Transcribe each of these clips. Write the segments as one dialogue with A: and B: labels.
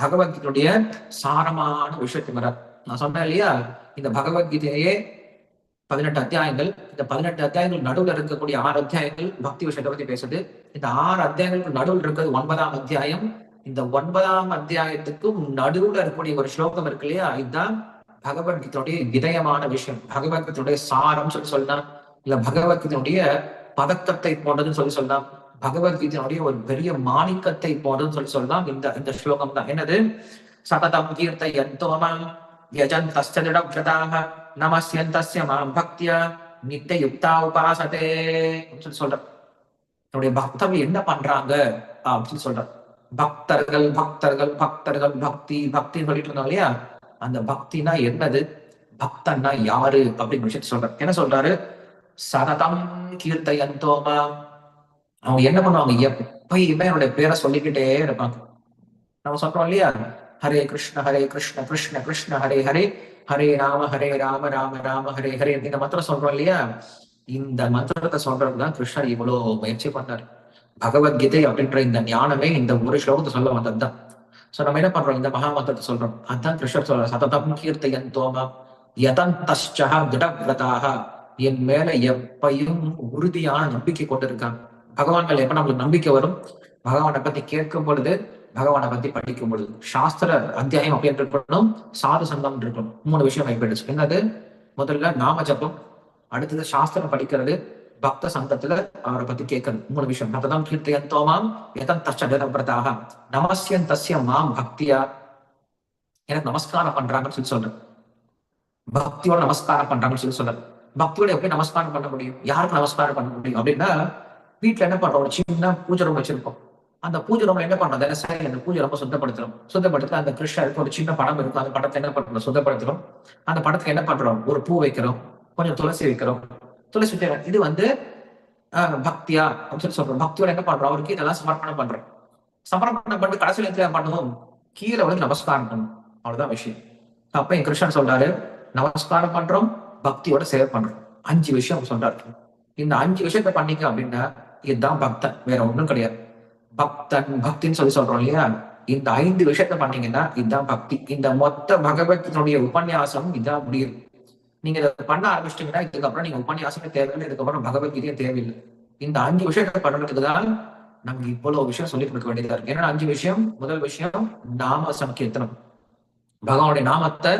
A: பகவத்கீதையுடைய சாரமான விஷயத்தை வர நான் சொன்னேன் இல்லையா? இந்த பகவத்கீதையே பதினெட்டு அத்தியாயங்கள். இந்த பதினெட்டு அத்தியாயங்கள் நடுவில் இருக்கக்கூடிய ஆறு அத்தியாயங்கள் பக்தி விஷயத்தை பத்தி பேசுது. இந்த ஆறு அத்தியாயங்களுக்கு நடுவில் இருக்கிறது ஒன்பதாம் அத்தியாயம். இந்த ஒன்பதாம் அத்தியாயத்துக்கும் நடுவில் இருக்கக்கூடிய ஒரு ஸ்லோகம் இருக்கு இல்லையா? இதுதான் பகவத்கீதையுடைய இதயமான விஷயம். பகவத்கீதையுடைய சாரம் சொல்லி சொல்லலாம் இல்ல பகவத்கீதையுடைய பதக்கத்தை போன்றதுன்னு சொல்லி சொல்லலாம் பகவத்கீதையினுடைய ஒரு பெரிய மாணிக்கத்தை போன்றதுன்னு சொல்லி சொல்லலாம். இந்த இந்த ஸ்லோகம் தான். என்னது? சததம் கீர்த்த யந்தோமம் யஜன் தஸ்திடபிரதாக நமஸ்யந்தஸ்ய மாம் பக்திய நித்த யுக்தா உபாசதே சொல்லி சொல்ற என்னுடைய பக்தர்கள் என்ன பண்றாங்க? அப்படின்னு சொல்லி சொல்ற பக்தர்கள் பக்தர்கள் பக்தர்கள் பக்தி பக்தின்னு சொல்லிட்டு இருந்தோம் இல்லையா? அந்த பக்தினா என்னது? பக்தன்னா யாரு? அப்படின்னு விஷயத்த சொல்றாரு. என்ன சொல்றாரு? சததம் கீர்த்தயந்தோமா அவங்க என்ன பண்ணுவாங்க? எப்பயுமே என்னுடைய பேரை சொல்லிக்கிட்டே இருப்பாங்க நம்ம சொல்றோம் இல்லையா? ஹரே கிருஷ்ண ஹரே கிருஷ்ண கிருஷ்ண கிருஷ்ண ஹரே ஹரே ஹரே ராம ஹரே ராம ராம ராம ஹரே ஹரே இந்த மந்திரம் சொல்றோம் இல்லையா? இந்த மந்திரத்தை சொல்றதுதான் கிருஷ்ணர் இவ்வளவு முயற்சி பண்ணார். பகவத்கீதை அப்படின்ற இந்த ஞானமே இந்த ஒரு ஸ்லோகத்தை சொல்ல வந்ததுதான். சோ நம்ம என்ன பண்றோம்? இந்த மகா மந்திரத்தை சொல்றோம். அதான் கிருஷ்ணர் சொல்ற சததம் கீர்த்தயன் தோமம் யதந்தஷ்சா திடவிரதாக என் மேல எப்பையும் உறுதியான நம்பிக்கை கொண்டிருக்காங்க. பகவான் மேல எப்ப நம்மளுக்கு நம்பிக்கை வரும்? பகவானை பத்தி கேட்கும் பொழுது பகவானை பத்தி படிக்கும் பொழுது. சாஸ்திர அத்தியாயம் அப்படி இருக்கணும் சாது சங்கம் இருக்கணும். மூணு விஷயம் கைப்பற்றுச்சு என்னது? முதல்ல நாம ஜபம் அடுத்தது சாஸ்திரம் படிக்கிறது பக்த சங்கத்துல அவரை பத்தி கேட்கறது மூணு விஷயம். நபதம் கீர்த்தியன் மாம் எதன் தச்சடபிரதாக நமஸ்யன் தஸ்ய மாம் பக்தியா. எனக்கு நமஸ்காரம் பண்றாங்கன்னு சொல்லி சொல்றேன். பக்தியோட நமஸ்காரம் பண்றாங்கன்னு சொல்லி சொல்றேன். பக்தியோட எப்படி நமஸ்காரம் பண்ண முடியும்? யாருக்கு நமஸ்காரம் பண்ண முடியும்? அப்படின்னா வீட்டுல என்ன பண்றோம்? ஒரு சின்ன பூஜை ரூம் வச்சிருக்கோம். அந்த பூஜை ரூம்ல என்ன பண்றோம்? தினசரி அந்த பூஜை ரொம்ப சுத்தப்படுத்துறோம். சுத்தப்படுத்தி அந்த கிருஷ்ணருக்கு ஒரு சின்ன படம் இருக்கும். அந்த படத்தை என்ன பண்றோம்? சுத்தப்படுத்துறோம். அந்த படத்துக்கு என்ன பண்றோம்? ஒரு பூ வைக்கிறோம். கொஞ்சம் துளசி வைக்கிறோம். துளசி வைக்கிறோம். இது வந்து ஆஹ், பக்தியா அப்படின்னு சொல்லி சொல்றோம். பக்தியோட என்ன பண்றோம்? அவருக்கு இதெல்லாம் சமர்ப்பணம் பண்றோம். சமர்ப்பணம் பண்ணிட்டு கடைசியில் என்ன பண்ணுவோம். கீழே வந்து நமஸ்காரம் பண்ணணும் அவ்வளவுதான் விஷயம். அப்ப என் கிருஷ்ணன் சொல்றாரு நமஸ்காரம் பண்றோம் பக்தியோட சேவை பண்றோம். அஞ்சு விஷயம் சொல்றாரு. இந்த அஞ்சு விஷயத்த பண்ணிக்க அப்படின்னா இதுதான் பக்தன். வேற ஒண்ணும் கிடையாது. பக்தன் பக்தின்னு சொல்லி சொல்றோம் இல்லையா? இந்த ஐந்து விஷயத்த பண்ணீங்கன்னா இதுதான் பக்தி. இந்த மொத்த பகவத்தினுடைய உபன்யாசம் இதான் முடியும். நீங்க இதை பண்ண ஆரம்பிச்சிட்டீங்கன்னா இதுக்கப்புறம் நீங்க உபன்யாசமே தேவையில்லை. இதுக்கப்புறம் பகவத்கீதையே தேவையில்லை. இந்த அஞ்சு விஷயத்தை பண்றதுக்கு தான் நமக்கு இவ்வளவு விஷயம் சொல்லி கொடுக்க வேண்டியதா இருக்கு. ஏன்னா அஞ்சு விஷயம் முதல் விஷயம் நாம சங்கீர்த்தனம். பகவானுடைய நாமத்தை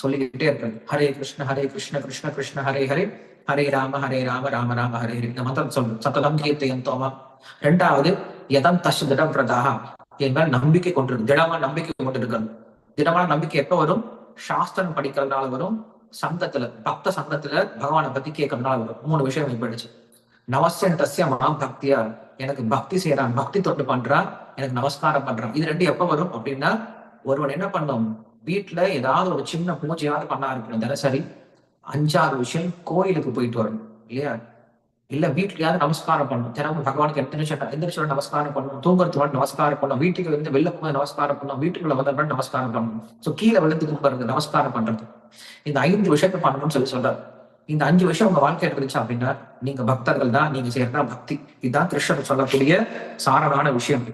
A: சொல்லிக்கிட்டே இருக்கிறது ஹரே கிருஷ்ண ஹரே கிருஷ்ண கிருஷ்ண கிருஷ்ண ஹரே ஹரே. ஹரே ராம ஹரே ராம ராம ராம ஹரே ஹரி. இந்த மந்திரம் சொல்லணும் சத்ததம் கீர்த்தையம் தோமா ரெண்டாவது எதம் தஷ் திடம் பிரதாக என் மேல் நம்பிக்கை கொண்டு திடமான நம்பிக்கை கொண்டிருக்கிறது. திடமான நம்பிக்கை எப்ப வரும்? சாஸ்திரம் படிக்கிறதுனால வரும். சங்கத்துல பக்த சங்கத்துல பகவானை பத்தி கேட்கறதுனால வரும். மூணு விஷயம் வெளிப்படுச்சு நவசன் தசிய மாம் பக்தியா? எனக்கு பக்தி செய்யறான் பக்தி தொட்டு பண்றான். எனக்கு நமஸ்காரம் பண்றான். இது ரெண்டு எப்ப வரும் அப்படின்னா ஒருவன் என்ன பண்ணும்? வீட்டுல ஏதாவது ஒரு சின்ன பூஜையாவது பண்ண ஆரம்பிக்கணும் தினசரி. அஞ்சாறு விஷயம் கோயிலுக்கு போயிட்டு வரணும் இல்லையா? இல்ல வீட்லயாவது நமஸ்காரம் பண்ணணும். தினமும் பகவானுக்கு எத்தனை எந்திரிச்சு நமஸ்காரம் பண்ணணும். தூங்குறது முன்னாடி நமஸ்காரம் பண்ணணும். வீட்டுக்கு வந்து வெளில போய் நமஸ்காரம் பண்ணணும். வீட்டுக்குள்ள வந்த நமஸ்காரம் பண்ணணும். சோ கீழே விழுந்து கும்பிடுறது நமஸ்காரம் பண்றது. இந்த ஐந்து விஷயத்தை பண்ணணும்னு சொல்லி சொல்றாரு. இந்த அஞ்சு விஷயம் உங்க வாழ்க்கை இருந்துச்சு அப்படின்னா நீங்க பக்தர்கள் தான் நீங்க செய்யறதா பக்தி. இதுதான் கிருஷ்ணர் சொல்லக்கூடிய சாரமான விஷயம்.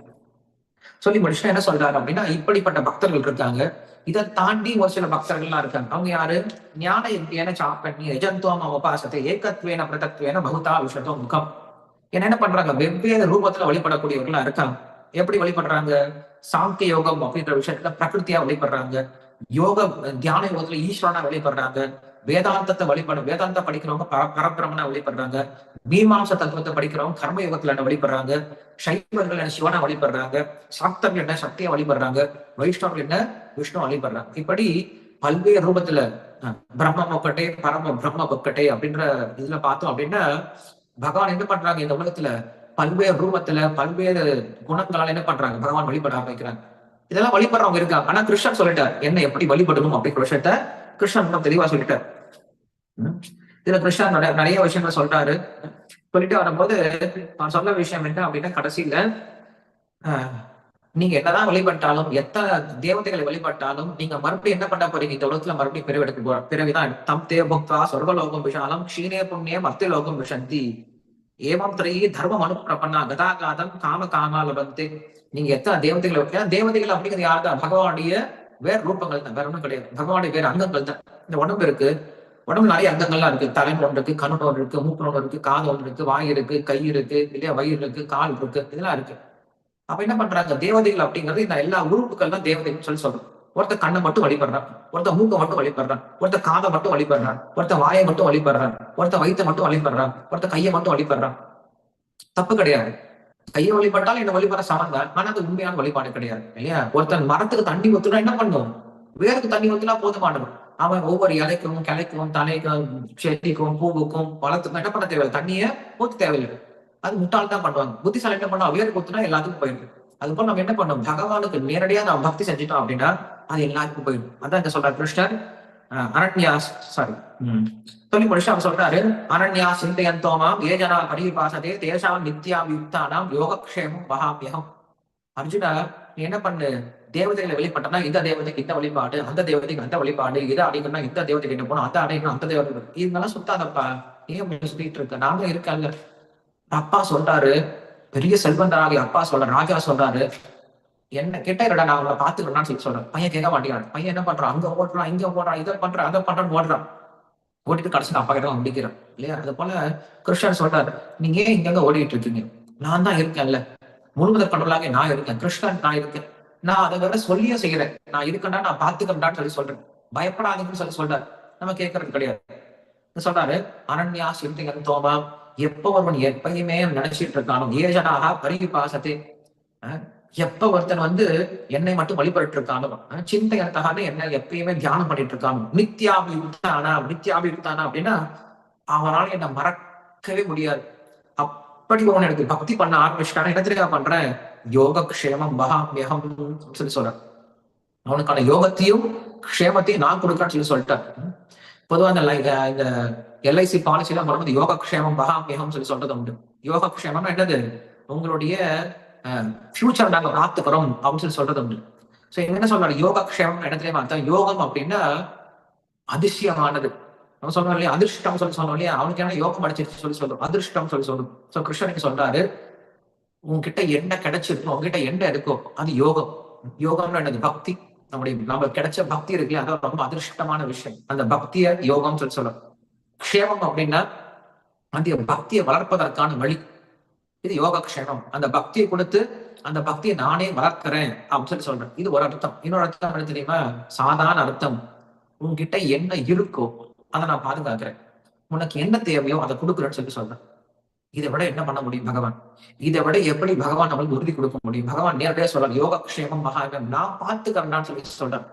A: சொல்லி முடிச்சுட்டு என்ன சொல்றாரு அப்படின்னா இப்படிப்பட்ட பக்தர்கள் இருக்காங்க. இதை தாண்டி ஒரு சில பக்தர்கள்லாம் இருக்காங்க. அவங்க யாரு? ஞான யஜ்ஞேன சாப்பண்ணி எஜந்தோம் உபாசத்தை ஏகத்வேன பிரதத்வேன பகுதா விஷதோ முகம். என்ன என்ன பண்றாங்க? வெவ்வேறு ரூபத்துல வழிபடக்கூடியவர்களா இருக்காங்க. எப்படி வழிபடுறாங்க? சாங்கிய யோகம் அப்படின்ற விஷயத்துல பிரகிருத்தியா வழிபடுறாங்க. யோக தியான யோகத்துல ஈஸ்வரனா வழிபடுறாங்க. வேதாந்தத்தை வழிபடும் வேதாந்த படிக்கிறவங்க பர வழிபடுறாங்க. மீமாம்ச தத்துவத்தை படிக்கிறவங்க கர்ம யுகத்துல என்ன வழிபடுறாங்க. சைவர்கள் என்ன சிவனை வழிபடுறாங்க. சாக்தர்கள் என்ன சக்தியை வழிபடுறாங்க. வைஷ்ணவர்கள் என்ன விஷ்ணு வழிபடுறாங்க. இப்படி பல்வேறு ரூபத்துல பிரம்ம ஒக்கட்டே பரம பிரம்ம ஒக்கட்டே அப்படின்ற இதுல பார்த்தோம் அப்படின்னா பகவான் என்ன பண்றாங்க இந்த உலகத்துல? பல்வேறு ரூபத்துல பல்வேறு குணங்களால என்ன பண்றாங்க? பகவான் வழிபட ஆரம்பிக்கிறாங்க இதெல்லாம் வழிபடுறவங்க இருக்காங்க. ஆனா கிருஷ்ணன் சொல்லிட்டார் என்ன எப்படி வழிபடணும்? அப்படிங்கிற விஷயத்த கிருஷ்ணன் ரொம்ப தெளிவா சொல்லிட்டார். இதுல கிருஷ்ணன் நிறைய- நிறைய விஷயங்கள் சொல்றாரு. சொல்லிட்டு வரும்போது நான் சொல்ல விஷயம் என்ன அப்படின்னா கடைசியில நீங்க என்னதான் வழிபட்டாலும் எத்தனை தேவதைகளை வழிபட்டாலும் நீங்க மறுபடியும் என்ன பண்ண போறீங்க? இந்த உலகத்துல மறுபடியும் பிறவெடுக்க போற பிறவிதான் தம் தே புக்தா சொர்க்கலோகம் விஷாலம் க்ஷீணே புண்ணியம் லோகம் விஷந்தி. ஏமம் திரையே தர்மம் அனுப்பிரப்பண்ணா கதாகாதம் காம காமால வந்து நீங்க எத்தனை தேவதைகளை ஏன்னா தேவதைகள் அப்படிங்கிறது யாருதான்? பகவானுடைய வேற ரூபங்கள் தான் வேற ஒன்றும் கிடையாது. பகவானுடைய வேற அங்கங்கள் தான். இந்த உடம்பு இருக்கு. உடம்புல நிறைய அங்கங்கள்லாம் இருக்கு. தலை ஒன்று இருக்கு கண் ஒன்று இருக்கு மூக்கு ஒன்று இருக்கு காது ஒன்று இருக்கு வாய் இருக்கு கை இருக்கு இல்லையா? வயிறு இருக்கு கால் இருக்கு இதெல்லாம் இருக்கு. அப்ப என்ன பண்றாங்க? தேவதைகள் அப்படிங்கிறது இந்த எல்லா உறுப்புகள் தான் தேவதைன்னு சொல்லி சொல்றோம். ஒருத்த கண்ணை மட்டும் வழிபடுறான். ஒருத்த மூக்கை மட்டும் வழிபடுறான். ஒருத்த காதை மட்டும் வழிபடுறான். ஒருத்த வாயை மட்டும் வழிபடுறான். ஒருத்த வயிற்றை மட்டும் வழிபடுறான். ஒருத்த கையை மட்டும் வழிபடுறான். தப்பு கிடையாது. கையை வழிபட்டால் இந்த வழிபட சமந்தான் ஆனா அது உண்மையான வழிபாடு கிடையாது இல்லையா? ஒருத்தன் மரத்துக்கு தண்ணி ஊத்துனா என்ன பண்ணுவோம் வேருக்கு தண்ணி ஊத்துனா போதுமானவன் அவன் ஒவ்வொரு இலைக்கும் கிளைக்கும் தலைக்கும் செடிக்கும் பூவுக்கும் பழத்துக்கும் என்ன பண்ண தேவையில்லை. தண்ணியை ஊத்து தேவையில்லை. அது முட்டாள் தான் பண்ணுவாங்க. புத்திசாலி என்ன பண்ணுவா வேறு ஊத்துனா எல்லாத்துக்கும் போயிடும். அது போல நம்ம என்ன பண்ணோம் பகவானுக்கு நேரடியா நம்ம பக்தி செஞ்சுட்டோம் அப்படின்னா அது எல்லாருக்கும் போயிடும். அதான் இங்க சொல்ற கிருஷ்ணர். அனன்யாஸ் சாரி சொல்லி முடிச்சு அவர் சொல்றாரு அனன்யா சிந்தையந்தோமாம் ஏ ஜனா பரிபாசதே தேசாம் நித்யாபியுக்தானாம் யோகக்ஷேமம் மகாமியகம் அர்ஜுனா நீ என்ன பண்ணு? தேவதைகளை வெளிப்பட்டனா இந்த தேவதைக்கு இந்த வழிபாடு அந்த தேவதைக்கு அந்த வழிபாடு இதை அடைக்கணும்னா இந்த தேவதைக்கு என்ன போகணும் அதை அடைக்கணும் அந்த தேவதை இதெல்லாம் சுத்தாதப்பா. ஏன் சுத்திட்டு இருக்க? நானும் இருக்கேன்ல அப்பா சொல்றாரு பெரிய செல்வந்தராகி அப்பா சொல்ற ராஜா சொல்றாரு என்ன கிட்ட இருடா நான் அவங்களை பாத்துக்கிறேன்னு சொல்லி சொல்றேன். பையன் கேட்க மாட்டேங்கிறான். பையன் என்ன பண்றான்? அங்க ஓடுறான் இங்க ஓடுறான் இதை பண்றான் அதை பண்றான்னு ஓடுறான். ஓடிட்டு கடைசி அப்பா கிட்ட முடிக்கிறான் இல்லையா? அது போல கிருஷ்ணன் சொல்றாரு நீங்க ஏன் இங்க ஓடிட்டு இருக்கீங்க? நான் தான் இருக்கேன்ல. முழுவதற் கடவுளாக நான் இருக்கேன். கிருஷ்ணன் நான் இருக்கேன். நான் அதை வேற சொல்லியே செய்யறேன். நான் இருக்கேன்டா நான் பாத்துக்கிறேன்டான்னு சொல்லி சொல்றேன். பயப்படாதீங்கன்னு சொல்லி சொல்றாரு. நம்ம கேட்கறது கிடையாது. சொல்றாரு அனன்யா சிந்திகன் தோமா எப்ப ஒருவன் எப்பயுமே நினைச்சிட்டு இருக்கானோ ஏஜனாக பரிபாசத்தை எப்ப ஒருத்தன் வந்து என்னை மட்டும் வழிபட்டு இருக்கானோ சிந்தையனத்தகான என்ன எப்பயுமே தியானம் பண்ணிட்டு இருக்கானோ நித்யாபியுக்தானா நித்யாபியுக்தானா அப்படின்னா அவனால என்னை மறக்கவே முடியாது. அப்படி அவன் எனக்கு பக்தி பண்ண ஆரம்பிச்சிட்டான இடத்துலயா பண்றேன்? யோக க்ஷேமம் மகாமியகம் சொல்லி சொல்றேன் அவனுக்கான யோகத்தையும் க்ஷேமத்தையும் நான் கொடுக்கறேன்னு சொல்லி சொல்லிட்டேன் பொதுவா இந்த இந்த எல்ஐசி பாலிசிலாம் வரும்போது யோக க்ஷேமம் மகாமியகம் சொல்லி சொல்றது உண்டு. யோக க்ஷேமம் என்னது? உங்களுடைய ஃபியூச்சர் நாங்க பார்த்துக்கிறோம் அப்படின்னு சொல்லி சொல்றது உண்டு. ஸோ என்ன சொல்றாரு யோகா க்ஷேமம் இடத்துல பார்த்தா யோகம் அப்படின்னா அதிசயமானது நம்ம சொல்றோம் இல்லையா? அதிர்ஷ்டம் சொல்லி சொன்னோம் இல்லையா? அவனுக்கு என்ன யோகம் அடிச்சிருச்சு சொல்லி சொல்றோம். அதிர்ஷ்டம் சொல்லி சொல்லணும் ஸோ கிருஷ்ணனுக்கு சொல்றாரு உங்ககிட்ட என்ன கிடைச்சிருக்கும் உங்ககிட்ட என்ன இருக்கோ அது யோகம். யோகம்னு என்னது? பக்தி. நம்முடைய நம்ம கிடைச்ச பக்தி இருக்கு இல்லையா? அதான் ரொம்ப அதிர்ஷ்டமான விஷயம். அந்த பக்திய யோகம் சொல்லி சொல்லணும் க்ஷேமம் அப்படின்னா அந்த பக்தியை வளர்ப்பதற்கான வழி. இது யோகக்ஷேமம். அந்த பக்தியை கொடுத்து அந்த பக்தியை நானே வளர்க்கிறேன் அப்படின்னு சொல்லி சொல்றேன். இது ஒரு அர்த்தம். இன்னொரு அர்த்தம் என்ன தெரியுமா? சாதாரண அர்த்தம். உன்கிட்ட என்ன இருக்கோ அதை நான் பாதுகாக்கிறேன். உனக்கு என்ன தேவையோ அதை கொடுக்குறேன்னு சொல்லி சொல்றேன். இதை விட என்ன பண்ண முடியும் பகவான்? இதை விட எப்படி பகவான் நம்மளுக்கு உறுதி கொடுக்க முடியும்? பகவான் நேரடியாக சொல்றார் யோகக்ஷேமம் மகாகம் நான் பார்த்துக்கிறேன்னு சொல்லி சொல்றேன்.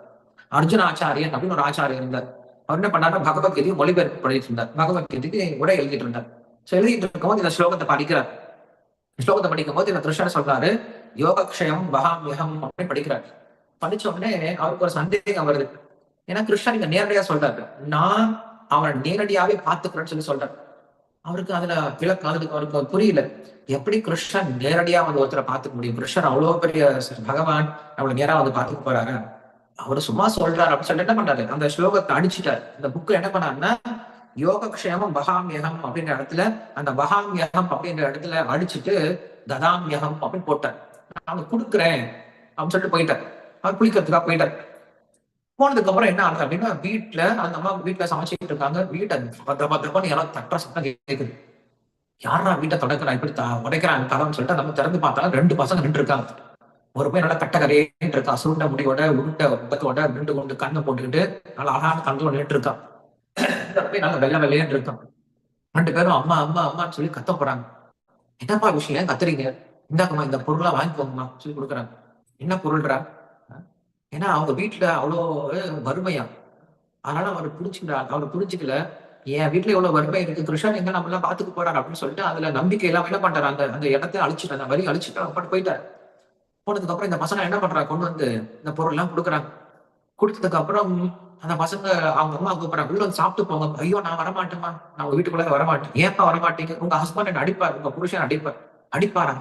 A: அர்ஜுன ஆச்சாரியன் அப்படின்னு ஒரு ஆச்சாரியர் இருந்தார். அவர் என்ன பண்ணாரு பகவத்கீதையை மொழிபெயர்ப்பு பண்ணிட்டு இருந்தார். பகவத்கீதைக்கு உரை எழுதிட்டு இருந்தார். ஸோ எழுதிட்டு இருக்கும்போது இந்த ஸ்லோகத்தை படிக்கிறார். ஸ்லோகத்தை படிக்கும் போது இந்த கிருஷ்ணன் சொல்றாரு யோகக்ஷயம் மகாமியகம் அப்படின்னு படிக்கிறார். படிச்ச உடனே அவருக்கு ஒரு சந்தேகம் வருது. ஏன்னா கிருஷ்ணன் இங்க நேரடியா சொல்றாரு. நான் அவனை நேரடியாவே பாத்துக்கிறேன்னு சொல்லி சொல்றாரு. அவருக்கு அதுல விளக்கம் அதுக்கு அவருக்கு புரியல. எப்படி கிருஷ்ணன் நேரடியா வந்து ஒருத்தரை பார்த்துக்க முடியும்? கிருஷ்ணன் அவ்வளவு பெரிய பகவான் நம்மளை நேரா வந்து பார்த்துக்க போறாரு. அவரு சும்மா சொல்றாரு அப்படின்னு சொல்லிட்டு என்ன பண்றாரு அந்த ஸ்லோகத்தை அடிச்சுட்டாரு. இந்த புக்கு என்ன பண்ணாருன்னா யோகக்ஷேமம் பகாமியகம் அப்படின்ற இடத்துல அந்த பகாமியகம் அப்படின்ற இடத்துல அடிச்சுட்டு ததாமியகம் அப்படின்னு போட்டார். நான் கொடுக்குறேன் அப்படின்னு சொல்லிட்டு போயிட்டார். அவர் குளிக்கிறதுக்காக போயிட்டார். போனதுக்கு அப்புறம் என்ன ஆகுது அப்படின்னா வீட்டுல அந்த அம்மா வீட்டுல சமைச்சிட்டு இருக்காங்க. வீட்டை பத்திர பத்திரப்பான்னு எல்லாம் தட்டுற சத்தம் கேட்குது யாரா வீட்டை தொடக்கிறான் இப்படி உடைக்கிறான் கதவுன்னு சொல்லிட்டு நம்ம திறந்து பார்த்தா ரெண்டு பசங்க நின்று இருக்காங்க ஒரு பையன் நல்லா கட்டக்கரையே இருக்கா சுருண்ட முடியோட உருண்ட முகத்தோட ரெண்டு கொண்டு கண்ணை போட்டுக்கிட்டு நல்லா அழகான கண்களோட நின்று இருக்கான் போய் நல்லா வெள்ள வெள்ளையன்னு இருக்கோம். ரெண்டு பேரும் அம்மா அம்மா அம்மான்னு சொல்லி கத்த போறாங்க. என்னப்பா விஷயம்? ஏன் கத்துறீங்க? இந்தாக்கம்மா இந்த பொருளா வாங்கிக்கோங்கம்மா சொல்லி கொடுக்குறாங்க. என்ன பொருள்றா ஏன்னா அவங்க வீட்டுல அவ்வளோ வறுமையா. அதனால அவர் புடிச்சுக்கிறா அவர் புரிஞ்சுக்கல. என் வீட்டுல எவ்வளவு வறுமை இருக்கு. கிருஷ்ணன் எங்க நம்ம எல்லாம் பாத்துக்க போறாரு அப்படின்னு சொல்லிட்டு அதுல நம்பிக்கை எல்லாம் என்ன பண்றாரு? அந்த அந்த இடத்த அழிச்சிட்டு அந்த வரி அழிச்சுட்டு அப்படி போயிட்டாரு. போனதுக்கு அப்புறம் இந்த பசங்க என்ன பண்றாங்க? கொண்டு வந்து இந்த பொருள் எல்லாம் கொடுக்குறாங்க. கொடுத்ததுக்கு அப்புறம் அந்த பசங்க அவங்க அம்மா கூப்பிடுறாங்க உள்ள வந்து சாப்பிட்டு போங்க. ஐயோ நான் வரமாட்டேமா நான் உங்க வீட்டுக்குள்ள வரமாட்டேன். ஏப்பா வரமாட்டீங்க? உங்க ஹஸ்பண்ட் என்ன அடிப்பார்? உங்க புருஷன் அடிப்பார். அடிப்பாரா?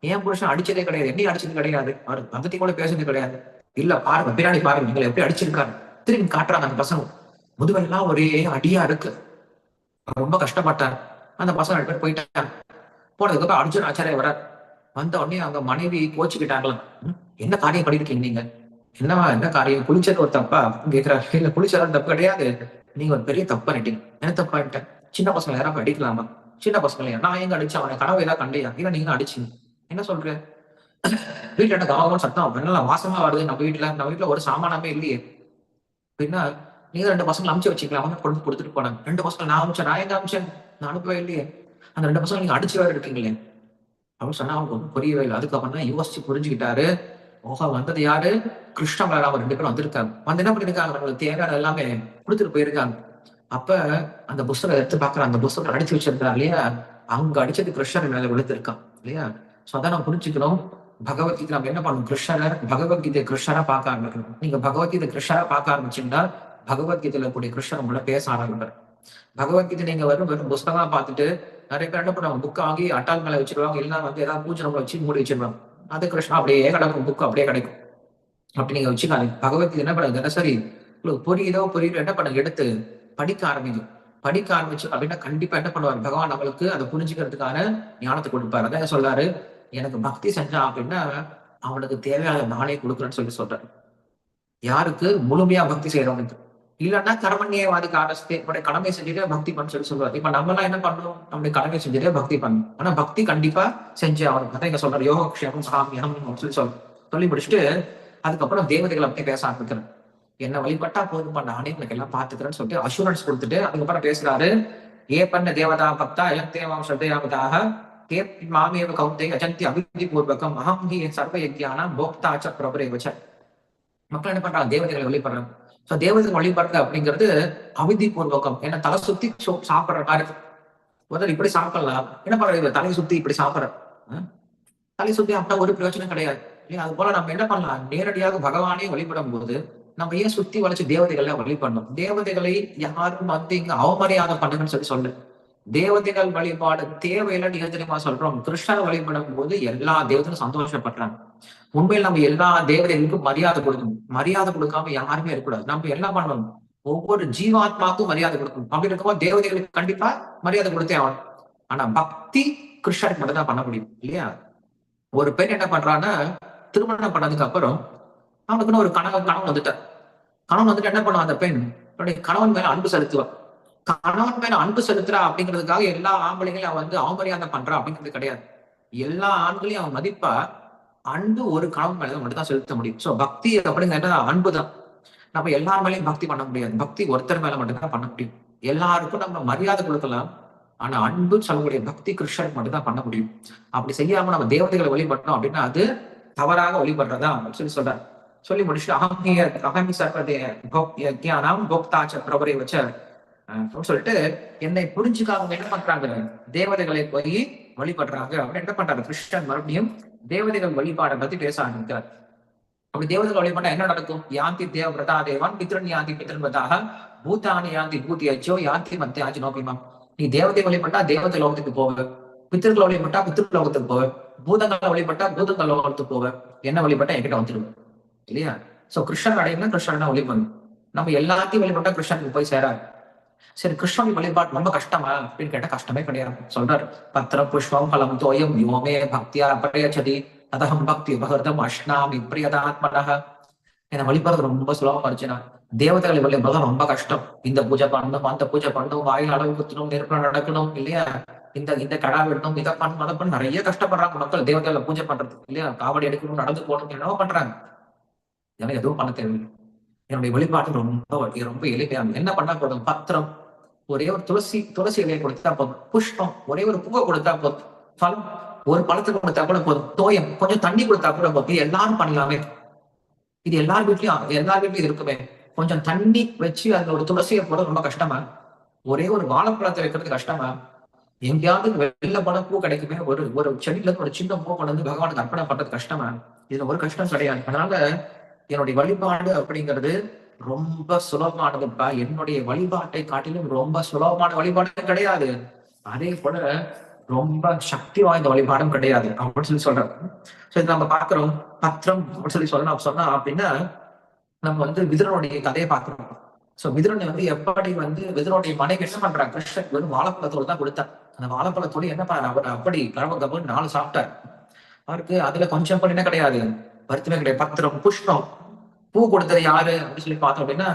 A: ஏன் புருஷன் அடிச்சதே கிடையாது. என்ன அடிச்சது கிடையாது. அவர் பந்தத்தை கூட பேசுறது கிடையாது. இல்ல பாருங்க பின்னாடி பாருங்க. நீங்களை எப்படி அடிச்சிருக்காரு? திரும்பி காட்டுறாங்க அந்த பசங்க. முதுவெல்லாம் ஒரே அடியா இருக்கு. ரொம்ப கஷ்டப்பட்டார். அந்த பசங்க ரெண்டு பேர் போயிட்டாங்க. போனதுக்கப்புறம் அர்ஜுன் ஆச்சாரிய வர வந்த உடனே அவங்க மனைவி கோச்சுக்கிட்டாங்களாம். என்ன காரியம் பண்ணிருக்கீங்க நீங்க? என்னவா என்ன காரியம்? குளிச்சது ஒரு தப்பா? கேட்கிறாரு இல்ல குளிச்சாலும் தப்பு கிடையாது. நீங்க ஒரு பெரிய தப்பு பண்ணிட்டீங்க. என்ன தப்பு பண்ணிட்டேன்? சின்ன பசங்களை யாராவது அடிக்கலாமா? சின்ன பசங்களை நான் எங்க அடிச்சேன்? அவனை கனவு ஏதாவது கண்டையா? இல்ல நீங்க அடிச்சீங்க. என்ன சொல்ற? வீட்டுல என்ன கவனம் சத்தம்? என்னெல்லாம் வாசமா வருது? நம்ம வீட்டுல நம்ம வீட்டுல ஒரு சாமானமே இல்லையே. பின்ன நீங்க ரெண்டு பசங்களை அமுச்சு வச்சுக்கலாம் அவங்க கொண்டு கொடுத்துட்டு போனாங்க. ரெண்டு பசங்களை நான் அமிச்சேன் நான் எங்க அமிச்சேன்? நான் அனுப்பவே இல்லையே. அந்த ரெண்டு பசங்க நீங்க அடிச்சு வேற இருக்கீங்களே அப்படின்னு சொன்னா அவங்க ஒன்றும் புரியவே இல்லை. அதுக்கப்புறம் தான் யோசிச்சு புரிஞ்சுக்கிட்டாரு. ஓஹோ வந்தது யாரு கிருஷ்ண பலராம ரெண்டு பேரும் வந்திருக்காங்க. வந்து என்ன பண்ணிருக்காங்க? அவங்களுக்கு தேவையான எல்லாமே கொடுத்துட்டு போயிருக்காங்க. அப்ப அந்த புஸ்தகம் எடுத்து பாக்குற அந்த புஸ்தகம் அடிச்சு வச்சிருந்தா இல்லையா? அவங்க அடிச்சது கிருஷ்ணர் மேல விழுத்திருக்கான் இல்லையா? சோ அதான் நம்ம புரிஞ்சுக்கணும். பகவத்கீதை நம்ம என்ன பண்ணணும்? கிருஷ்ணரை பகவத்கீதை கிருஷ்ணரா பார்க்க ஆரம்பிக்கணும். நீங்க பகவத்கீதை கிருஷ்ணரா பார்க்க ஆரம்பிச்சீங்கன்னா பகவத்கீதையில கூடிய கிருஷ்ணர் உங்களை பேச ஆரம்பிப்பார். பகவத்கீதை நீங்க வரும் வெறும் புஸ்தகமா பார்த்துட்டு நிறைய பேர் என்ன பண்ணுவாங்க? புக் வாங்கி அட்டால் மேல வச்சிருவாங்க. இல்லைன்னா வந்து ஏதாவது பூஜை நம்மளை வச்சு மூடி வச்சிருவாங்க. அது கிருஷ்ணா அப்படியே கிடக்கும் புக் அப்படியே கிடைக்கும். அப்படி நீங்க வச்சுக்காதீங்க. பகவத்கீதை என்ன பண்ணுங்க தினசரி உங்களுக்கு புரியுதோ புரியுதோ என்ன பண்ணுங்க எடுத்து படிக்க ஆரம்பிக்கும். படிக்க ஆரம்பிச்சு அப்படின்னா கண்டிப்பா என்ன பண்ணுவார்? பகவான் நம்மளுக்கு அதை புரிஞ்சுக்கிறதுக்கான ஞானத்தை கொடுப்பாரு. அதான் சொல்றாரு? எனக்கு பக்தி செஞ்சான் அப்படின்னா அவனுக்கு தேவையான நானே கொடுக்குறேன்னு சொல்லி சொல்றாரு. யாருக்கு? முழுமையா பக்தி செய்யறவனுக்கு இல்லைன்னா கர்மண்யவாதிக்கு காரஸ்தே நம்முடைய கடமை செஞ்சுட்டே பக்தி பண்ண சொல்லி சொல்றாரு. இப்ப நம்ம எல்லாம் என்ன பண்ணணும் நம்முடைய கடமை செஞ்சுட்டே பக்தி பண்ணணும் ஆனா பக்தி கண்டிப்பா செஞ்சு ஆகணும். அதான் இங்க சொல்றாரு யோகக்ஷேமம் சாமியம் சொல்லி சொல்ல சொல்லி முடிச்சுட்டு அதுக்கப்புறம் தேவதைகளை பத்தி பேச ஆரம்பிக்கிறேன் என்ன வழிபட்டா போதுமா நானே எனக்கு எல்லாம் பாத்துக்கிறேன்னு சொல்லிட்டு அசூரன்ஸ் கொடுத்துட்டு அதுக்கப்புறம் பேசுறாரு. ஏ பண்ண தேவதா பக்தா என் தேவாம் ஸ்ரத்தையாவதாக கே மாமேவ கௌந்தே அஜந்தி அபிதி பூர்வகம். அகம் ஹி சர்வ யஜ்யானா போக்தாச்ச பிரபரேவச்ச. மக்கள் என்ன பண்றாங்க? தேவதைகளை வழிபடுறாங்க. சோ தேவதை வழிபாடு அப்படிங்கிறது அவிதி பூர்வகம் ஏன்னா தலை சுத்தி சோ- சாப்பிடுற மாதிரி. முதல்ல இப்படி சாப்பிடலாம். என்ன பண்றது தலையை சுத்தி இப்படி சாப்பிடுற. தலை சுத்தி அப்படின்னா ஒரு பிரயோஜனம் கிடையாது. இல்லையா? அது போல நம்ம என்ன பண்ணலாம்? நேரடியாக பகவானே வழிபடும் போது நம்ம ஏன் சுத்தி வளைச்சு தேவதைகளை வழிபடணும்? தேவதைகளை யாரும் வந்து இங்க அவமரியாதை பண்ணுங்கன்னு சொல்லி சொல்லு. தேவதைகள் வழிபாடு தேவையில்லை நீங்க தெரியுமா சொல்றோம். கிருஷ்ணர் வழிபடும் போது எல்லா தேவதையும் சந்தோஷப்படுறாங்க. உண்மையில் நம்ம எல்லா தேவதைகளுக்கும் மரியாதை கொடுக்கணும். மரியாதை கொடுக்காம யாருமே இருக்கக்கூடாது. நம்ம என்ன பண்ணணும்? ஒவ்வொரு ஜீவாத்மாக்கும் மரியாதை கொடுக்கணும். அப்படி இருக்கும்போது தேவதைகளுக்கு கண்டிப்பா மரியாதை கொடுத்தே ஆகணும். ஆனா பக்தி கிருஷ்ணருக்கு மட்டும் தான் பண்ண முடியும் இல்லையா? ஒரு பெண் என்ன பண்றான்னா திருமணம் பண்ணதுக்கு அப்புறம் அவனுக்குன்னு ஒரு கணவன் கணவன் வந்துட்டான் கணவன் வந்துட்டு என்ன பண்ணுவான் அந்த பெண்? தன்னுடைய கணவன் மேல அன்பு செலுத்துவான். கணவன் மேல அன்பு செலுத்துறா அப்படிங்கிறதுக்காக எல்லா ஆம்பளைங்களையும் அவன் வந்து அவமரியாதை பண்றா அப்படிங்கிறது கிடையாது. எல்லா ஆண்களையும் அவன் மதிப்பா அன்பு ஒரு கணவன் மேல மட்டும் தான் செலுத்த முடியும். சோ பக்தி அப்படிங்கிறது அன்பு தான் நம்ம எல்லார் மேலேயும் பக்தி பண்ண முடியாது. பக்தி ஒருத்தர் மேல மட்டும்தான் பண்ண முடியும். எல்லாருக்கும் நம்ம மரியாதை கொடுக்கலாம். ஆனா அன்பு சொல்லக்கூடிய பக்தி கிருஷ்ணருக்கு மட்டும்தான் பண்ண முடியும். அப்படி செய்யாம நம்ம தேவதைகளை வழிபட்டோம் அப்படின்னா அது தவறாக வழிபடுறதா அப்படின்னு சொல்லி சொல்றாரு. சொல்லி முடிச்சுட்டு அகமிய அகமி சர்வதே ஞானம் போக்தாச்ச பிரபரை வச்ச சொல்லிட்டு என்னை புரிஞ்சுக்காக என்ன பண்றாங்க? தேவதைகளை போய் வழிபடுறாங்க. அப்படின்னு என்ன பண்றாரு? கிருஷ்ணன் மறுபடியும் தேவதைகள் வழிபாடை பத்தி பேச ஆரம்பிக்கிறார். அப்படி தேவதைகள் வழிபாட்டா என்ன நடக்கும்? யாந்தி தேவ பிரதா தேவான் பித்ரன் யாந்தி பித்ரன் பிரதாக பூதானி யாந்தி பூத்தி அச்சோ யாந்தி மத்திய ஆச்சு நோக்கிமா நீ தேவதை வழிபட்டா தேவதை லோகத்துக்கு போவ. பித்திருக்கள் வழிபட்டா பித்திரு லோகத்துக்கு போவ. பூதங்களை வழிபட்டா பூதங்கள் லோகத்துக்கு போவ. என்ன வழிபட்டா என்கிட்ட வந்துருவேன் இல்லையா? சோ கிருஷ்ணன் அடையணும் கிருஷ்ணன் வழிபடணும். நம்ம எல்லாத்தையும் வழிபட்டா கிருஷ்ணனுக்கு போய் சேராது. சரி கிருஷ்ணன் வழிபாடு ரொம்ப கஷ்டமா? அப்படின்னு கேட்டா கஷ்டமே கிடையாது. சொல்றாரு பத்திரம் புஷ்பம் பலம் தோயம் யோமே பக்தியா பிரயச்சதி அதகம் பக்தி உபகிருதம் அஷ்ணாமி பிரியதாத்மனக என்ன வழிபடுறது ரொம்ப சுலபமா இருந்துச்சுன்னா தேவதைகளை வழிபடுறது ரொம்ப கஷ்டம். இந்த பூஜை பண்ணணும் அந்த பூஜை பண்ணணும் வாயில் அளவு குத்தணும் நெருப்பு நடக்கணும் இல்லையா? இந்த இந்த கடா விடணும் இதை பண்ணணும் அதை பண்ண நிறைய கஷ்டப்படுறாங்க மக்கள் தேவதைகளை பூஜை பண்றதுக்கு இல்லையா? காவடி எடுக்கணும் நடந்து போகணும் என்னவோ பண்றாங்க. ஏன்னா எதுவும் பண்ண தேவையில்லை. என்னுடைய வழிபாட்டு ரொம்ப ரொம்ப எளிமையாக என்ன பண்ணா போதும்? பத்திரம். ஒரே ஒரு துளசி துளசி இலையை கொடுத்தா போதும். புஷ்பம். ஒரே ஒரு பூவை கொடுத்தா போதும். பழம். ஒரு பழத்தை கொடுத்தா கூட போதும். தோயம். கொஞ்சம் தண்ணி கொடுத்தா கூட போதும். எல்லாரும் பண்ணலாமே. இது எல்லார் வீட்லயும் எல்லார் வீட்லயும் இருக்குமே. கொஞ்சம் தண்ணி வச்சு அதுல ஒரு துளசியை போட ரொம்ப கஷ்டமா? ஒரே ஒரு வாழைப்பழத்தை வைக்கிறது கஷ்டமா? எங்கேயாவது வெள்ள பழம் பூ கிடைக்குமே. ஒரு ஒரு செடியில இருந்து ஒரு சின்ன பூ கொண்டு வந்து பகவானுக்கு அர்ப்பணம் பண்றது கஷ்டமா? இதுல ஒரு கஷ்டம் கிடையாது. அதனால என்னுடைய வழிபாடு அப்படிங்கிறது ரொம்ப சுலபமானதுப்பா. என்னுடைய வழிபாட்டை காட்டிலும் ரொம்ப சுலபமான வழிபாடு கிடையாது. அதே போல ரொம்ப சக்தி வாய்ந்த வழிபாடும் கிடையாது அப்படின்னு சொல்லி சொல்றேன். சோ இது நம்ம பாக்குறோம் பத்திரம் அப்படின்னு சொல்லி சொல்லணும். சொன்னா அப்படின்னா நம்ம வந்து விதுரனுடைய கதையை பாக்குறோம் சோ விதுரனை வந்து எப்படி வந்து விதுரனுடைய மனைவி என்ன பண்றாங்க கிருஷ்ணன் வெறும் வாழைப்பழத்தோடு தான் கொடுத்தார் அந்த வாழைப்பழத்தோடு என்ன பண்ண அவர் அப்படி கரவ கபு நாலு சாப்பிட்டார். அவருக்கு அதுல கொஞ்சம் கூட என்ன கிடையாது. வருத்தமே கிடையாது பத்திரம் புஷ்பம் பூ கொடுத்தது யாரு அப்படின்னு சொல்லி பார்த்தோம் அப்படின்னா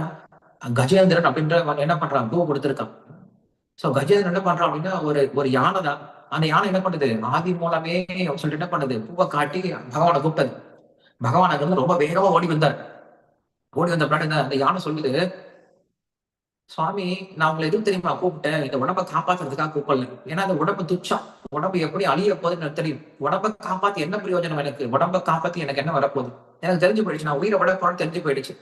A: கஜேந்திரன் அப்படின்ற என்ன பண்றான்? பூ கொடுத்துருக்கான். சோ கஜேந்திரன் என்ன பண்றான் அப்படின்னா ஒரு ஒரு யானை தான். அந்த யானை என்ன பண்ணுது? ஆதி மூலமே சொல்லிட்டு என்ன பண்ணுது? பூவை காட்டி பகவானை கூப்பிட்டது. பகவான் அங்க வந்து ரொம்ப வேகமா ஓடி வந்தார். ஓடி வந்த பின்னாடி அந்த யானை சொல்லுது சுவாமி நான் உங்களை எதுவும் தெரியுமா கூப்பிட்டேன்? இந்த உடம்ப காப்பாத்துறதுக்காக கூப்பிடல. ஏன்னா அந்த உடம்பு துச்சம். உடம்பு எப்படி அழிய போகுதுன்னு எனக்கு தெரியும். உடம்ப காப்பாத்தி என்ன பிரயோஜனம் எனக்கு? உடம்ப காப்பாத்தி எனக்கு என்ன வரப்போகுது? எனக்கு தெரிஞ்சு போயிடுச்சு. நான் உயிரை விட தெரிஞ்சு போயிடுச்சு.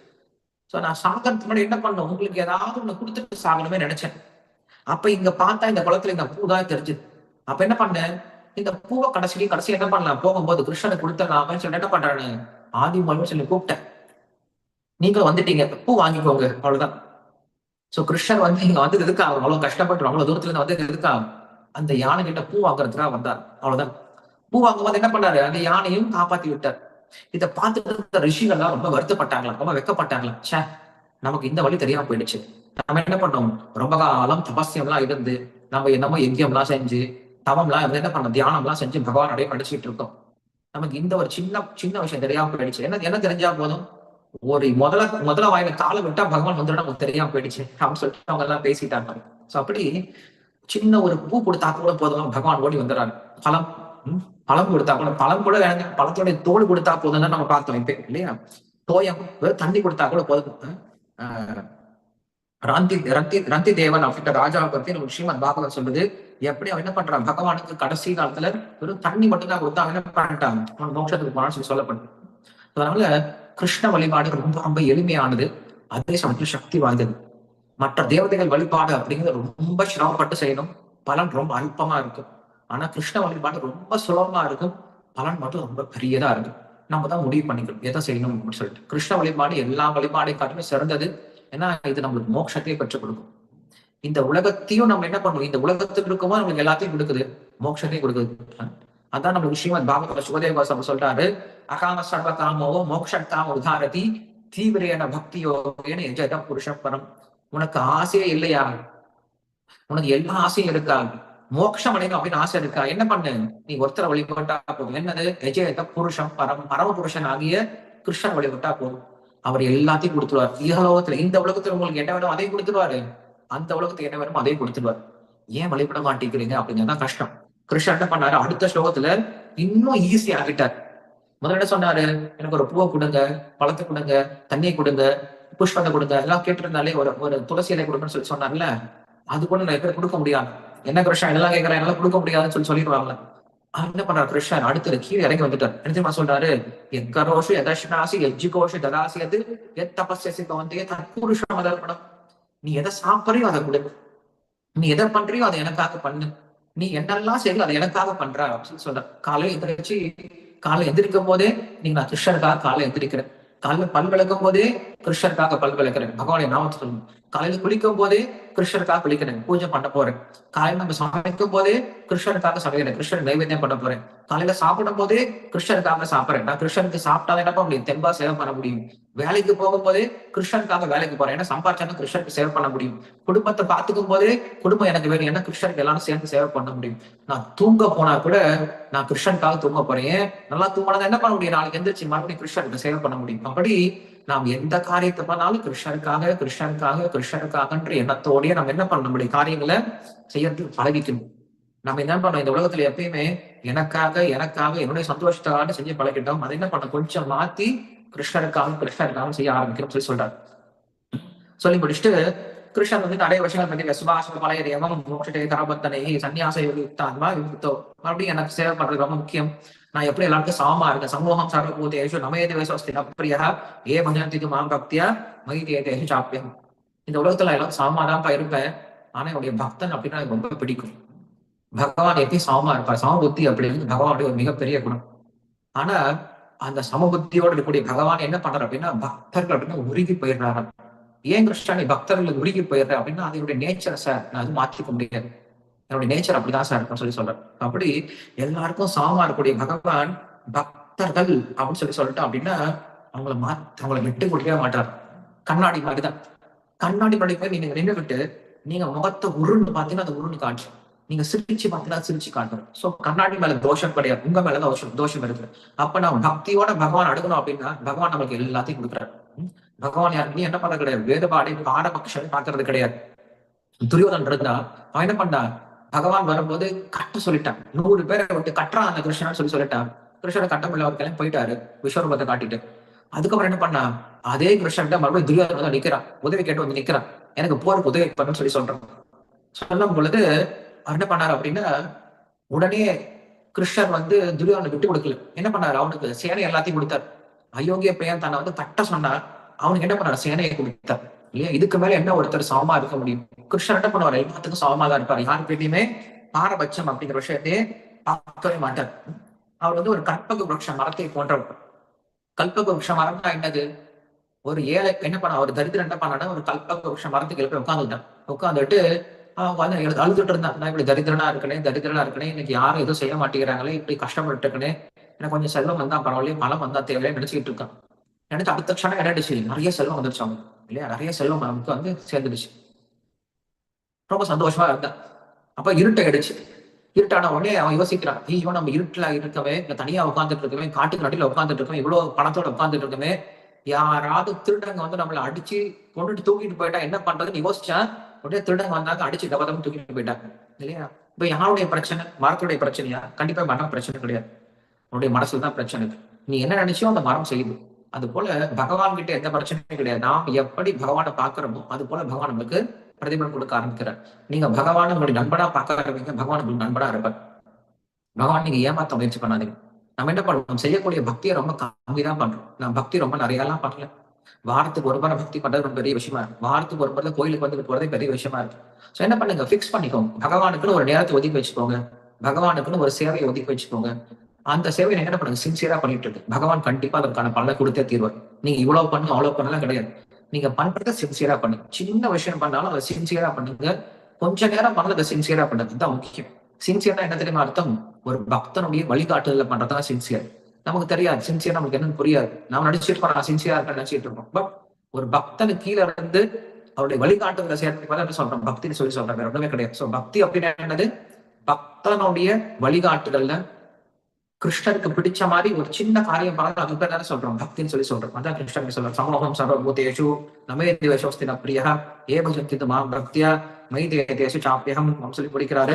A: சோ நான் சாகிறதுக்கு முன்னாடி என்ன பண்ணும் உங்களுக்கு ஏதாவது ஒண்ணு கொடுத்துட்டு சாகணுமே நினைச்சேன். அப்ப இங்க பார்த்தா இந்த குளத்துல இந்த பூ தான் தெரிஞ்சுது. அப்ப என்ன பண்ணேன்? இந்த பூவை கடைசிலையும் கடைசி என்ன பண்ணலாம்? போகும்போது கிருஷ்ணனை கொடுத்துடலாமே சொல்லி என்ன பண்றானு ஆதி மூலமே சொல்லி கூப்பிட்டேன். நீங்களும் வந்துட்டீங்க. பூ வாங்கிக்கோங்க. அவ்வளவுதான். சோ கிருஷ்ணர் வந்து இங்க வந்து எதுக்கா அவ்வளவு கஷ்டப்பட்டு அவ்வளவு தூரத்துல இருந்து வந்து எதுக்கா அந்த யானை கிட்ட பூ வாங்குறதுக்காக வந்தார். அவ்வளவுதான். பூ வாங்கும்போது என்ன பண்ணாரு? அந்த யானையும் காப்பாத்தி விட்டார். இதை பார்த்துட்டு இருந்த ரிஷிகள்லாம் ரொம்ப வருத்தப்பட்டாங்களா ரொம்ப வெக்கப்பட்டாங்களா ச்சே நமக்கு இந்த வழி தெரியாம போயிடுச்சு. நம்ம என்ன பண்ணோம்? ரொம்ப காலம் தபஸ்யம் எல்லாம் இருந்து நம்ம என்னமோ யஜ்யம் எல்லாம் செஞ்சு தவம்லாம் இருந்து என்ன பண்ணோம்? தியானம்லாம் செஞ்சு பகவானுடைய படிச்சுட்டு இருக்கோம். நமக்கு இந்த ஒரு சின்ன சின்ன விஷயம் தெரியாம போயிடுச்சு. என்ன என்ன தெரிஞ்சா போதும்? ஒரு முதல முதல வாயில காலை விட்டா பகவான் வந்துடும் நமக்கு தெரியாம போயிடுச்சு. அப்படின்னு சொல்லிட்டு அவங்க எல்லாம் பேசிட்டாங்க. சோ அப்படி சின்ன ஒரு பூ கொடுத்தா கூட போதும் பகவான் ஓடி வந்துடுறாரு. பழம் பழம் கொடுத்தா கூட பழம் கூட வேணும். பழத்தோடைய தோல் கொடுத்தா போதும்னு நம்ம பார்த்தோம் இப்ப இல்லையா? தோயம் தண்ணி கொடுத்தா கூட போதும். ஆஹ் ரந்தி ரந்தி ரந்தி தேவன் அப்படின்ற ராஜாவை பத்தி நம்ம ஸ்ரீமத் பாகவத் சொல்லுது. எப்படி அவன் என்ன பண்றான்? பகவானுக்கு கடைசி காலத்துல ஒரு தண்ணி மட்டும்தான் கொடுத்தா அவன் என்ன பண்ணிட்டான்? அவன் மோட்சத்துக்கு போனான்னு சொல்லி சொல்லப்படுது அதனால கிருஷ்ண வழிபாடு ரொம்ப ரொம்ப எளிமையானது. அதே சமயத்தில் சக்தி வாய்ந்தது. மற்ற தேவதைகள் வழிபாடு அப்படிங்கிறது ரொம்ப சிரமப்பட்டு செய்யணும். பலன் ரொம்ப அல்பமா இருக்கும். ஆனா கிருஷ்ண வழிபாடு ரொம்ப சுலபமா இருக்கும். பலன் மட்டும் ரொம்ப பெரியதா இருக்கும். நம்ம தான் முடிவு பண்ணிக்கணும். எதை செய்யணும் அப்படின்னு சொல்லிட்டு. கிருஷ்ண வழிபாடு எல்லா வழிபாடையும் காட்டுமே சிறந்தது. ஏன்னா இது நம்மளுக்கு மோட்சத்தையே பெற்றுக் கொடுக்கும். இந்த உலகத்தையும் நம்ம என்ன பண்ணுவோம்? இந்த உலகத்துக்கு இருக்கும்போது நம்மளுக்கு எல்லாத்தையும் கொடுக்குது. மோட்சத்தையும் கொடுக்குது. அதான் நம்ம ஸ்ரீமத் பாகவத சுகதேவாசம் சொல்றாரு அகாம சர்வ மோக்ஷத்தாமோ உதாரதி தீவிரேன பக்தி யோகேன எஜத புருஷம் பரம். உனக்கு ஆசையே இல்லையா? உனக்கு எல்லா ஆசையும் இருக்கா? மோட்சம் அடையணும் அப்படின்னு ஆசை இருக்கா? என்ன பண்ணு? நீ ஒருத்தரை வழிபட்டா போதும். என்னது? எஜயத புருஷம் பரம். பரம புருஷன் ஆகிய கிருஷ்ணன் வழிபட்டா போதும். அவர் எல்லாத்தையும் கொடுத்துருவார். இகலோகத்துல இந்த உலகத்துல உங்களுக்கு என்ன வேணும் அதையும் கொடுத்துருவாரு. அந்த உலகத்துக்கு என்ன வேணுமோ அதையும் கொடுத்துருவார். ஏன் வழிபட மாட்டேங்கிறீங்க? அப்படிங்கிறதான் கஷ்டம். கிருஷ்ணன் என்ன பண்ணாரு? அடுத்த ஸ்லோகத்துல இன்னும் ஈஸி ஆகிட்டார் முதல்ல என்ன சொன்னாரு? எனக்கு ஒரு பூவை கொடுங்க பழத்தை கொடுங்க தண்ணியை கொடுங்க புஷ்பத்தை கொடுங்க எல்லாம் கேட்டிருந்தாலே ஒரு ஒரு துளசி இலை கொடுங்கன்னு சொல்லி சொன்னார்ல அது கூட நிறைய பேர் கொடுக்க முடியாது. என்ன கிருஷ்ணன் எல்லாம் கேட்கறேன் எல்லாம் கொடுக்க முடியாதுன்னு சொல்லி சொல்லிடுவாங்கல்ல. அவர் என்ன பண்றாரு கிருஷ்ணன் அடுத்தது கீழே இறங்கி வந்துட்டார். என்ன சொல்றாரு? எக்கரோஷு எதர்ஷனாசி எஜ்ஜிகோஷு ததாசி அது எத் தபஸ்யசி பவந்தே தற்புருஷம் அதர்ப்பணம். நீ எதை சாப்பிட்றியோ அதை கொடு. நீ எதை பண்றியோ அதை எனக்காக பண்ணு. நீ என்னெல்லாம் செய்து அதை எனக்காக பண்ற அப்படின்னு சொல்ற. காலையில எந்திரிச்சு காலை எந்திரிக்கும் போதே நீங்க நான் கிருஷ்ணருக்காக காலை எந்திரிக்கிறேன். காலையில பல் விளக்கும் போதே கிருஷ்ணருக்காக பல் விளக்குறேன். பகவானை நாமத்தை சொல்லணும் காலையில குளிக்கும் போதே கிருஷ்ணருக்காக குளிக்கிறேன் பூஜை பண்ண போறேன். காலையில நம்ம சமைக்கும் போதே கிருஷ்ணருக்காக சமைக்கிறேன் கிருஷ்ணர் நைவேத்தியம் பண்ண போறேன். காலையில சாப்பிடும் போதே கிருஷ்ணருக்காக சாப்பிடுறேன். நான் கிருஷ்ணருக்கு சாப்பிட்டா என்ன பண்ண முடியும்? தெம்பா சேவை பண்ண முடியும். வேலைக்கு போகும்போதே கிருஷ்ணருக்காக வேலைக்கு போறேன். ஏன்னா சம்பாதிச்சாலும் கிருஷ்ணருக்கு சேவை பண்ண முடியும். குடும்பத்தை பாத்துக்கும் போதே குடும்பம் எனக்கு வேணும். ஏன்னா கிருஷ்ணருக்கு எல்லாரும் சேர்ந்து சேவை பண்ண முடியும்? நான் தூங்க போனா கூட நான் கிருஷ்ணனுக்காக தூங்க போறேன். நல்லா தூங்கினா என்ன பண்ண முடியும்? நாளைக்கு எந்திரிச்சு மறுபடியும் கிருஷ்ணருக்கு சேவை பண்ண முடியும். அப்படி நாம் எந்த காரியத்தை பண்ணாலும் கிருஷ்ணருக்காக கிருஷ்ணருக்காக கிருஷ்ணருக்காகன்ற எண்ணத்தோடய நம்ம என்ன பண்ண நம்முடைய காரியங்களை செய்யறது பழகிக்கணும். நம்ம என்ன பண்ணோம் இந்த உலகத்துல எப்பயுமே எனக்காக எனக்காக என்னுடைய சந்தோஷத்துக்காக செஞ்சு பழகிட்டோம். அதை என்ன பண்ண கொஞ்சம் மாத்தி கிருஷ்ணருக்காக கிருஷ்ணருக்காக செய்ய ஆரம்பிக்கணும் சொல்லி சொல்றாரு. சொல்லி முடிச்சுட்டு கிருஷ்ணன் வந்து நிறைய விஷயங்கள் பத்தி சுபாஷ பழைய தேவம் மோட்சத்தை தாபத்தனை சன்னியாச யுக்தான்மா யுக்தோ மறுபடியும் எனக்கு சேவை பண்றது ரொம்ப முக்கியம். நான் எப்படி எல்லாருக்கும் சமமா இருக்கேன்? சமூகம் சர்வபூதேஷு நமேதி வயசஸ்தி நப்பிரியா ஏ பஜந்தி மாம் பக்தியா மகிதேதேஷு சாப்பியம். இந்த உலகத்துல எல்லாம் சமமா தான்ப்பா இருப்பேன். ஆனா என்னுடைய பக்தன் அப்படின்னா எனக்கு ரொம்ப பிடிக்கும். பகவான் எப்படி சமமா இருப்பார்? சமபுத்தி அப்படிங்கிறது பகவானுடைய ஒரு மிகப்பெரிய குணம். ஆனா அந்த சமபுத்தியோட இருக்கக்கூடிய பகவான் என்ன பண்றாரு அப்படின்னா பக்தர்கள் அப்படின்னா உருகி போயிடுறாரு ஏன் கிருஷ்ணா நீ பக்தர்கள் உருகி போயிடுற அப்படின்னா அதனுடைய நேச்சர் சார் நான் அது மாற்றிக்க முடியாது. என்னுடைய நேச்சர் அப்படிதான் சார் இருக்குன்னு சொல்லி சொல்றேன் அப்படி எல்லாருக்கும் சமமா இருக்கக்கூடிய பகவான் பக்தர்கள் அப்படின்னு சொல்லி சொல்லிட்டோம் அப்படின்னா அவங்கள மா அவங்கள விட்டு கொடுக்கவே மாட்டார். கண்ணாடி மாதிரிதான். கண்ணாடி படி போய் நீங்க நின்று விட்டு நீங்க முகத்தை உருண்டு பார்த்தீங்கன்னா அது உருண்டு காட்டும். நீங்க சிரிச்சு பார்த்தீங்கன்னா சிரிச்சு காட்டும். சோ கண்ணாடி மேல தோஷம் கிடையாது. உங்க மேல தோஷம் தோஷம் இருக்கு அப்ப நான் பக்தியோட பகவான் அடுக்கணும் அப்படின்னா பகவான் நமக்கு எல்லாத்தையும் கொடுக்குறாரு. ம்? பகவான் யாருக்கு என்ன பண்ண கிடையாது? வேறுபாடை பாடபக்ஷம் பாக்குறது கிடையாது. துரியோதன் இருந்தா அவன் என்ன பண்ணா பகவான் வரும்போது கட்ட சொல்லிட்டான். நூறு பேரை விட்டு கட்டுறான் அந்த கிருஷ்ணன் சொல்லி சொல்லிட்டான். கிருஷ்ணன் கட்டமில்ல அவர் கிளம்பி போயிட்டாரு. விஸ்வரூபத்தை காட்டிட்டு. அதுக்கப்புறம் என்ன பண்ணா? அதே கிருஷ்ணன் மறுபடியும் துரியோதன் வந்து நிக்கிறான். உதவி கேட்டு வந்து நிக்கிறான். எனக்கு போருக்கு உதவி பண்ணுன்னு சொல்லி சொல்றான். சொல்லும் பொழுது அவர் என்ன பண்ணாரு அப்படின்னா உடனே கிருஷ்ணர் வந்து துரியோதனை விட்டு கொடுக்கல. என்ன பண்ணாரு? அவனுக்கு சேனை எல்லாத்தையும் கொடுத்தார். அயோக்கிய பையன் தன்னை வந்து கட்ட சொன்னார் அவனுக்கு என்ன பண்ணாரு? சேனையை கொடுத்தார். இல்லையா? இதுக்கு மேல என்ன ஒருத்தர் சமமா இருக்க முடியும்? கிருஷ்ணர் என்ன பண்ணுவார்? எல்லாத்துக்கும் சமமா தான் இருப்பார். யாருக்கிட்டையுமே பாரபட்சம் அப்படிங்கிற விஷயத்தையே பார்க்கவே மாட்டார். அவர் வந்து ஒரு கற்பக விரக்ஷ மரத்தை போன்றவர். கல்பக மரம் மரம்னா என்னது? ஒரு ஏழை என்ன பண்ண ஒரு தரித்திரம் என்ன பண்ணா ஒரு கல்பக விரக்ஷ மரத்துக்கு எழுப்பி உட்காந்துட்டான் உட்காந்துட்டு அவன் வந்து அழுதுட்டு இருந்தான் நான் இப்படி தரித்திரனா இருக்கனே தரித்திரனா இருக்கனே இன்னைக்கு யாரும் எதுவும் செய்ய மாட்டேங்கிறாங்களே இப்படி கஷ்டப்பட்டு இருக்கனே எனக்கு கொஞ்சம் செல்வம் வந்தா பரவாயில்லையே பணம் வந்தா தேவையில்லை நினைச்சுக்கிட்டு இருக்கான். நினைச்சு அடுத்த க்ஷணம் என்னடிச்சு நிறைய செல்வம் வந்துருச்சு அவங்க இல்லையா? நிறைய செல்வம் நமக்கு வந்து சேர்ந்துடுச்சு ரொம்ப சந்தோஷமா இருந்தான். அப்ப இருட்டை அடிச்சு இருட்டான உடனே அவன் யோசிக்கிறான் ஐயோ நம்ம இருட்டுல இருக்கவே இல்ல தனியா உட்காந்துட்டு இருக்கவே காட்டுக்கு நடுவில் உட்காந்துட்டு இருக்கவே இவ்வளவு பணத்தோட உட்காந்துட்டு இருக்கவே யாராவது திருடங்க வந்து நம்மள அடிச்சு கொண்டுட்டு தூக்கிட்டு போயிட்டா என்ன பண்றதுன்னு யோசிச்சேன் உடனே திருடங்க வந்தாங்க அடிச்சு கபதம் தூக்கிட்டு போயிட்டாங்க இல்லையா? இப்ப யாருடைய பிரச்சனை? மரத்துடைய பிரச்சனையா? கண்டிப்பா மரம் பிரச்சனை கிடையாது. உன்னுடைய மனசுல தான் பிரச்சனை நீ என்ன நினைச்சோ அந்த மரம் செய்யுது. அது போல பகவான் கிட்ட எந்த பிரச்சனையும் கிடையாது. நாம் எப்படி பகவானை பாக்குறோமோ அது போல பகவான் நமக்கு பிரதிபலம் கொடுக்க ஆரம்பிக்கிறார். நீங்க பகவான் உங்களுடைய நண்பனா பார்க்க ஆரம்பிங்க பகவான் உங்களுக்கு நண்பனா இருப்பார். பகவான் நீங்க ஏமாத்த முயற்சி பண்ணாதீங்க. நம்ம என்ன பண்ணுவோம்? செய்யக்கூடிய பக்தியை ரொம்ப கம்மி தான் பண்றோம். நான் பக்தி ரொம்ப நிறைய எல்லாம் பண்ணல. வாரத்துக்கு ஒரு முறை பக்தி பண்றது ரொம்ப பெரிய விஷயமா இருக்கு. வாரத்துக்கு ஒரு முறை கோயிலுக்கு வந்துட்டு போறதே பெரிய விஷயமா இருக்கு. சோ என்ன பண்ணுங்க? ஃபிக்ஸ் பண்ணிக்கோங்க. பகவானுக்குன்னு ஒரு நேரத்தை ஒதுக்கி வச்சுக்கோங்க. பகவானுக்குன்னு ஒரு சேவையை ஒதுக்கி வச்சுக்கோங்க. அந்த சேவையை என்ன பண்ணுங்க? சின்சியரா பண்ணிட்டு இருக்கு பகவான் கண்டிப்பா அதற்கான பலனை கொடுத்தே தீர்வார். நீங்க இவ்வளவு பண்ணுங்க அவ்வளவு பண்ணலாம் கிடையாது. நீங்க பண்றத சின்சியரா பண்ணுங்க. சின்ன விஷயம் பண்ணாலும் அதை சின்சியரா பண்ணுங்க. கொஞ்ச நேரம் பண்ணதை சின்சியரா பண்ணுறது தான் முக்கியம். சின்சியர்னா என்ன தெரியுமா அர்த்தம்? ஒரு பக்தனுடைய வழிகாட்டுதல பண்றதா சின்சியர் நமக்கு தெரியாது. சின்சியர் நமக்கு என்னன்னு புரியாது. நாம நடிச்சிருக்கோம் நான் சின்சியரா இருக்கேன் நினைச்சிட்டு இருக்கோம். பட் ஒரு பக்தனு கீழே இருந்து அவருடைய வழிகாட்டுதல சேர்த்து என்ன சொல்றோம்? பக்தின்னு சொல்லி சொல்றேன் வேற ஒண்ணுமே கிடையாது. சோ பக்தி அப்படின்னா என்னது? பக்தனுடைய வழிகாட்டுதல்ல கிருஷ்ணருக்கு பிடிச்ச மாதிரி ஒரு சின்ன காரியம் பண்ணாலும் அது பேர் தானே சொல்றோம். பக்தின்னு சொல்லி சொல்றோம். அதான் கிருஷ்ணன் சொல்றோம். சமூகம் சர்வபூதேஷு நமே தேவசோஸ்தி பிரியா ஏ பஜந்தி மாம் பக்தியா மை தேசு சாப்பியம் சொல்லி முடிக்கிறாரு